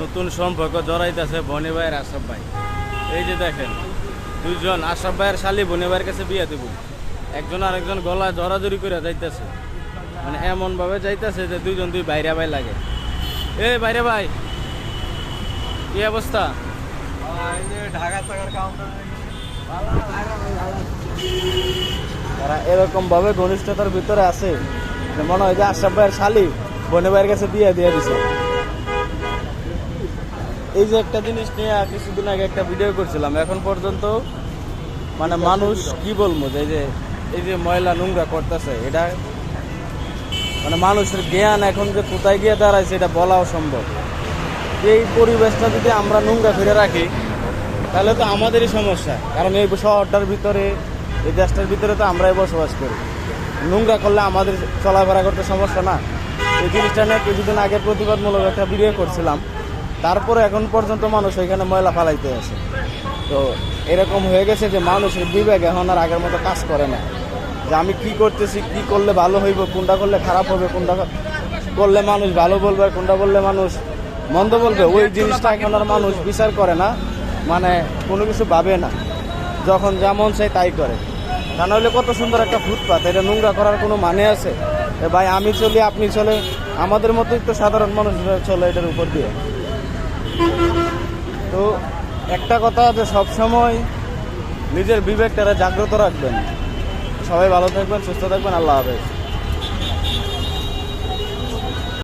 নতুন সম্পর্ক জড়াইতেছে বনি ভাইয়ের আশরাফ ভাই। এই যে দেখেন, দুইজন আশরাফ ভাইয়ের শালি বনি ভাইয়ের কাছে বিয়ে দেব। একজন আর আরেকজন গলায় জড়াজড়ি করে যাইতেছে। মানে এমনভাবে যাইতেছে যে দুইজন দুই বাইরে ভাই লাগে। এ বাইরে ভাই, কি অবস্থা? তারা এরকম ভাবে ঘনিষ্ঠতার ভিতরে আছে মনে হয় যে আশরাফ ভাইয়ের শালি বনে ভাইয়ের কাছে বিয়ে দিয়ে দিছে। এই যে একটা জিনিস নিয়ে কিছুদিন আগে একটা ভিডিও করছিলাম, এখন পর্যন্ত মানে মানুষ কি বলব যে এই যে এই যে ময়লা নোংরা করতেছে, এটা মানে মানুষের জ্ঞান এখন যে কোথায় গিয়ে দাঁড়াইছে এটা বলাও সম্ভব এই পরিবেশটা যদি আমরা নোংরা ফিরে রাখি, তাহলে তো আমাদেরই সমস্যা। কারণ এই শহরটার ভিতরে, এই দেশটার ভিতরে তো আমরাই বসবাস করি। নোংরা করলে আমাদের চলাফেরা করতে সমস্যা না। এই জিনিসটা নিয়ে কিছুদিন আগে প্রতিবাদমূলক একটা ভিডিও করছিলাম। তারপরে এখন পর্যন্ত মানুষ ওইখানে ময়লা ফালাইতে আসে তো এরকম হয়ে গেছে যে মানুষের বিবেক এখন আর আগের মতো কাজ করে না। যে আমি কি করতেছি, কি করলে ভালো হইব, কোনটা করলে খারাপ হবে, কোনটা করলে মানুষ ভালো বলবে কোনটা বললে মানুষ মন্দ বলবে, ওই জিনিসটা এখন আর মানুষ বিচার করে না। মানে কোনো কিছু ভাবে না। যখন যেমন সে তাই করে। তা নাহলে কত সুন্দর একটা ফুটপাত, এটা নোংরা করার কোনো মানে আছে? ভাই, আমি চলি, আপনি চলে আমাদের মতোই তো সাধারণ মানুষ চলে এটার উপর দিয়ে। তো একটা কথা যে সবসময় নিজের বিবেকটা জাগ্রত রাখবেন। সবাই ভালো থাকবেন, সুস্থ থাকবেন, আল্লাহ হাফেজ।